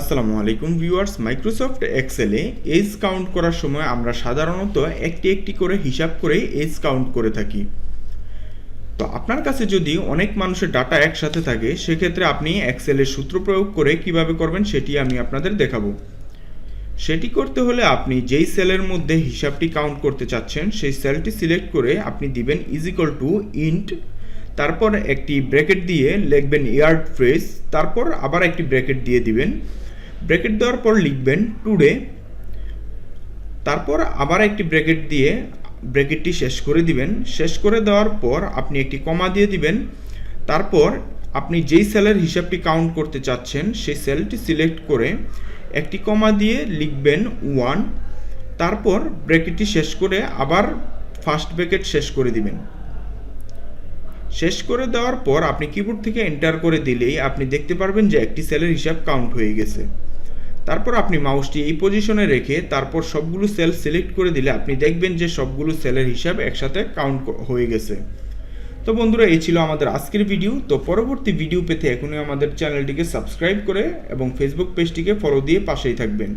আসসালামু আলাইকুম viewers, Microsoft এক্সেলে এজ কাউন্ট করার সময় আমরা সাধারণত একটি একটি করে হিসাব করে এজ কাউন্ট করে থাকি। তো আপনার কাছে যদি অনেক মানুষের ডাটা একসাথে থাকে, সেক্ষেত্রে আপনি এক্সেলের সূত্র প্রয়োগ করে কীভাবে করবেন সেটি আমি আপনাদের দেখাবো। সেটি করতে হলে আপনি যেই সেলের মধ্যে হিসাবটি কাউন্ট করতে চাচ্ছেন, সেই সেলটি সিলেক্ট করে আপনি দিবেন ইজিক্যাল টু ইন্ট তারপর একটি ব্র্যাকেট দিয়ে লিখবেন ইয়ার্ড ফ্রেস তারপর আবার একটি ব্র্যাকেট দিয়ে দিবেন। ব্র্যাকেট দেওয়ার পর লিখবেন টুডে। তারপর আবার একটি ব্র্যাকেট দিয়ে ব্র্যাকেটটি শেষ করে দিবেন। শেষ করে দেওয়ার পর আপনি একটি কমা দিয়ে দিবেন। তারপর আপনি যেই সেলের হিসাবটি কাউন্ট করতে চাচ্ছেন, সেই সেলটি সিলেক্ট করে একটি কমা দিয়ে লিখবেন ওয়ান তারপর ব্র্যাকেটটি শেষ করে আবার ফার্স্ট ব্র্যাকেট শেষ করে দিবেন। শেষ করে দেওয়ার পর আপনি কিবোর্ড থেকে এন্টার করে দিলেই আপনি দেখতে পারবেন যে একটি সেলের হিসাব কাউন্ট হয়ে গেছে। তারপর আপনি মাউসটি এই পজিশনে রেখে তারপর সবগুলো সেল সিলেক্ট করে দিলে আপনি দেখবেন যে সবগুলো সেলের হিসাব একসাথে কাউন্ট হয়ে গেছে। তো বন্ধুরা, এই ছিল আমাদের আজকের ভিডিও তো পরবর্তী ভিডিও পেতে এখনই আমাদের চ্যানেলটিকে সাবস্ক্রাইব করে এবং ফেসবুক পেজটিকে ফলো দিয়ে পাশেই থাকবেন।